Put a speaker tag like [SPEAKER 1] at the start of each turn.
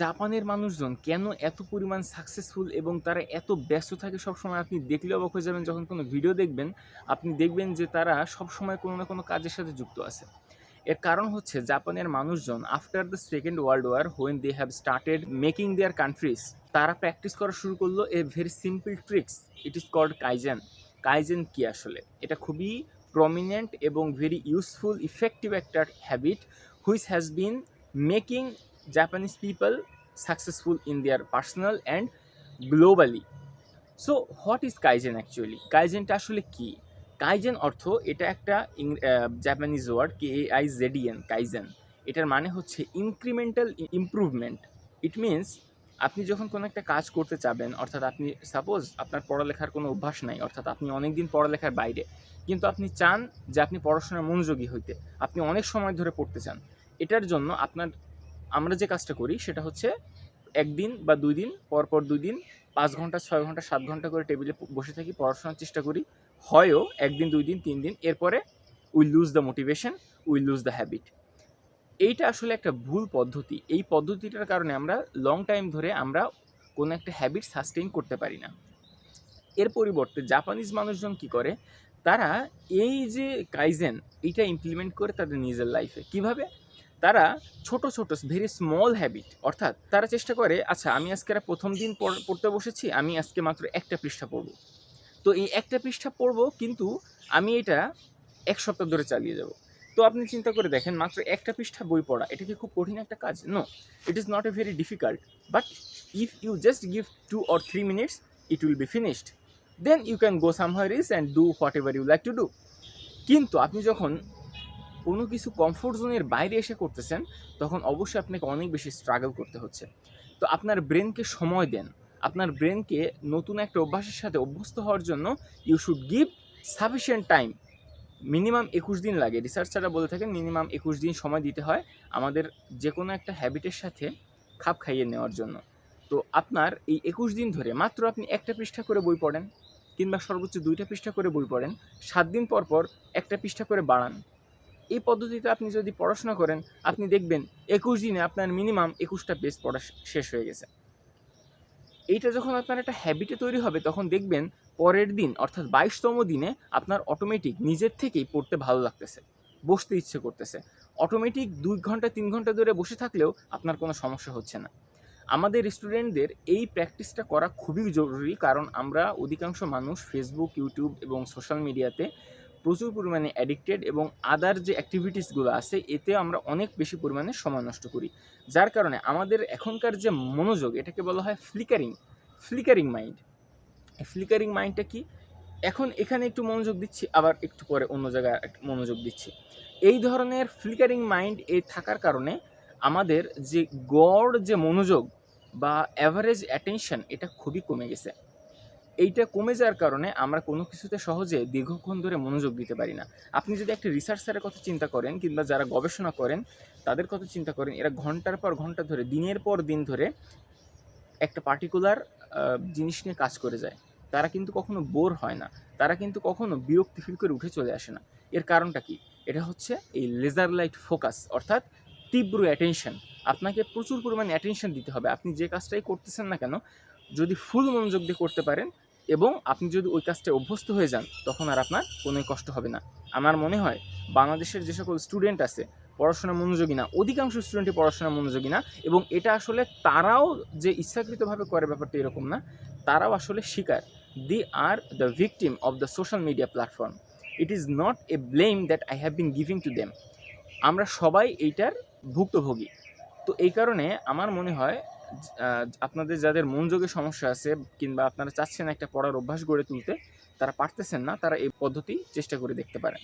[SPEAKER 1] জাপানের মানুষজন কেন এত পরিমাণ সাকসেসফুল এবং তারা এত ব্যস্ত থাকে সবসময়? আপনি দেখলে অবাক হয়ে যাবেন যখন কোনো ভিডিও দেখবেন, আপনি দেখবেন যে তারা সবসময় কোনো না কোনো কাজের সাথে যুক্ত আছে। এর কারণ হচ্ছে জাপানের মানুষজন after the second world war when they have started making their countries তারা প্র্যাকটিস করা শুরু করল a very simple tricks it is called kaizen kaizen কি আসলে? এটা খুবই প্রমিনেন্ট এবং ভেরি ইউজফুল ইফেক্টিভ একটা habit which has been making Japanese people successful in their personal and globally so what is kaizen actually কাইজেনটা আসলে কি? Kaizen অর্থ এটা একটা Japanese word K A I জেডিএন kaizen এটার মানে হচ্ছে ইনক্রিমেন্টাল ইমপ্রুভমেন্ট ইট মিনস আপনি যখন কোনো একটা কাজ করতে চাবেন, অর্থাৎ আপনি সাপোজ আপনার পড়ালেখার কোনো অভ্যাস নাই, অর্থাৎ আপনি অনেক দিন পড়ালেখার বাইরে, কিন্তু আপনি চান যে আপনি পড়াশোনার মনোযোগী হইতে, আপনি অনেক সময় ধরে পড়তে চান, এটার জন্য আপনার আমরা যে কাজটা করি সেটা হচ্ছে একদিন বা দুই দিন, পর পর দুই দিন, পাঁচ ঘণ্টা, ছয় ঘণ্টা, সাত ঘণ্টা করে টেবিলে বসে থাকি, পড়াশোনার চেষ্টা করি। হয়ও একদিন, দুই দিন, তিন দিন, এরপরে we lose the motivation we lose the habit এইটা আসলে একটা ভুল পদ্ধতি। এই পদ্ধতিটার কারণে আমরা লং টাইম ধরে আমরা কোনো একটা হ্যাবিট সাস্টেইন করতে পারি না। এর পরিবর্তে জাপানিজ মানুষজন কি করে? তারা এই যে কাইজেন এইটা ইমপ্লিমেন্ট করে তাদের নিজের লাইফে কীভাবে? তারা ছোট ছোট ভেরি স্মল হ্যাবিট অর্থাৎ তারা চেষ্টা করে আচ্ছা আমি আজকে প্রথম দিন পড়তে বসেছি, আমি আজকে মাত্র একটা পৃষ্ঠা পড়ব। তো এই একটা পৃষ্ঠা পড়ব, কিন্তু আমি এটা এক সপ্তাহ ধরে চালিয়ে যাব। তো আপনি চিন্তা করে দেখেন, মাত্র একটা পৃষ্ঠা বই পড়া, এটা কি খুব কঠিন একটা কাজ? No it is not a very difficult but if you just give two or three minutes it will be finished then you can go somewhere else and do whatever you like to do কিন্তু আপনি যখন কোনো কিছু comfort জোনের বাইরে এসে করতেছেন, তখন অবশ্যই আপনাকে অনেক বেশি স্ট্রাগল করতে হচ্ছে। তো আপনার ব্রেনকে সময় দেন। আপনার ব্রেনকে নতুন একটা অভ্যাসের সাথে অভ্যস্ত হওয়ার জন্য you should give sufficient time minimum একুশ দিন লাগে। রিসার্চাররা বলে থাকেন মিনিমাম একুশ দিন সময় দিতে হয় আমাদের যে কোনো একটা হ্যাবিটের সাথে খাপ খাইয়ে নেওয়ার জন্য। তো আপনার এই একুশ দিন ধরে মাত্র আপনি একটা পৃষ্ঠা করে বই পড়েন কিংবা সর্বোচ্চ দুইটা পৃষ্ঠা করে বই পড়েন, সাত দিন পর পর একটা পৃষ্ঠা করে বাড়ান। এই পদ্ধতিতে আপনি যদি পড়াশোনা করেন, আপনি দেখবেন একুশ দিনে আপনার মিনিমাম একুশটা পেজ পড়া শেষ হয়ে গেছে। এইটা যখন আপনার একটা হ্যাবিটে তৈরি হবে, তখন দেখবেন পরের দিন, অর্থাৎ বাইশতম দিনে আপনার অটোমেটিক নিজের থেকেই পড়তে ভালো লাগতেছে, বসতে ইচ্ছে করতেছে। অটোমেটিক দুই ঘণ্টা, তিন ঘণ্টা ধরে বসে থাকলেও আপনার কোনো সমস্যা হচ্ছে না। আমাদের স্টুডেন্টদের এই প্র্যাকটিসটা করা খুবই জরুরি, কারণ আমরা অধিকাংশ মানুষ ফেসবুক ইউটিউব এবং সোশ্যাল মিডিয়াতে প্রচুর পরিমাণে অ্যাডিক্টেড এবং আদার যে অ্যাক্টিভিটিসগুলো আছে, এতে আমরা অনেক বেশি পরিমাণে সময় নষ্ট করি। যার কারণে আমাদের এখনকার যে মনোযোগ, এটাকে বলা হয় ফ্লিকারিং ফ্লিকারিং মাইন্ড ফ্লিকারিং মাইন্ডটা কি? এখন এখানে একটু মনোযোগ দিচ্ছি, আবার একটু পরে অন্য জায়গায় মনোযোগ দিচ্ছি। এই ধরনের ফ্লিকারিং মাইন্ড এ থাকার কারণে আমাদের যে গড় যে মনোযোগ বা অ্যাভারেজ অ্যাটেনশন এটা খুবই কমে গেছে। এইটা কমে যাওয়ার কারণে আমরা কোনো কিছুতে সহজে দীর্ঘক্ষণ ধরে মনোযোগ দিতে পারি না। আপনি যদি একটা রিসার্চারের কথা চিন্তা করেন কিংবা যারা গবেষণা করেন, তাদের কথা চিন্তা করেন, এরা ঘণ্টার পর ঘণ্টা ধরে, দিনের পর দিন ধরে একটা পার্টিকুলার জিনিস নিয়ে কাজ করে যায়। তারা কিন্তু কখনো বোর হয় না। তারা কিন্তু কখনো বিরক্তি ফিল করে উঠে চলে আসে না। এর কারণটা কি? এটা হচ্ছে এই লেজার লাইট ফোকাস অর্থাৎ তীব্র অ্যাটেনশন আপনাকে প্রচুর পরিমাণে অ্যাটেনশন দিতে হবে। আপনি যে কাজটাই করতেছেন না কেন, যদি ফুল মনোযোগ দিয়ে করতে পারেন এবং আপনি যদি ওই কাজটায় অভ্যস্ত হয়ে যান, তখন আর আপনার কোনোই কষ্ট হবে না। আমার মনে হয়, বাংলাদেশের যে সকল স্টুডেন্ট আছে, পড়াশোনা মনোযোগী না, অধিকাংশ স্টুডেন্টই পড়াশোনা মনোযোগী না, এবং এটা আসলে তারাও যে ইচ্ছাকৃতভাবে করে ব্যাপারটা এরকম না, তারাও আসলে শিকার। They are the victim of the social media platform it is not a blame that I have been giving to them আমরা সবাই এইটার ভুক্তভোগী। তো এই কারণে আমার মনে হয় আপনাদের যাদের মনোযোগের সমস্যা আছে কিংবা আপনারা চাচ্ছেন একটা পড়ার অভ্যাস গড়ে তুলতে, তারা পারতেছেন না, তারা এই পদ্ধতি চেষ্টা করে দেখতে পারেন।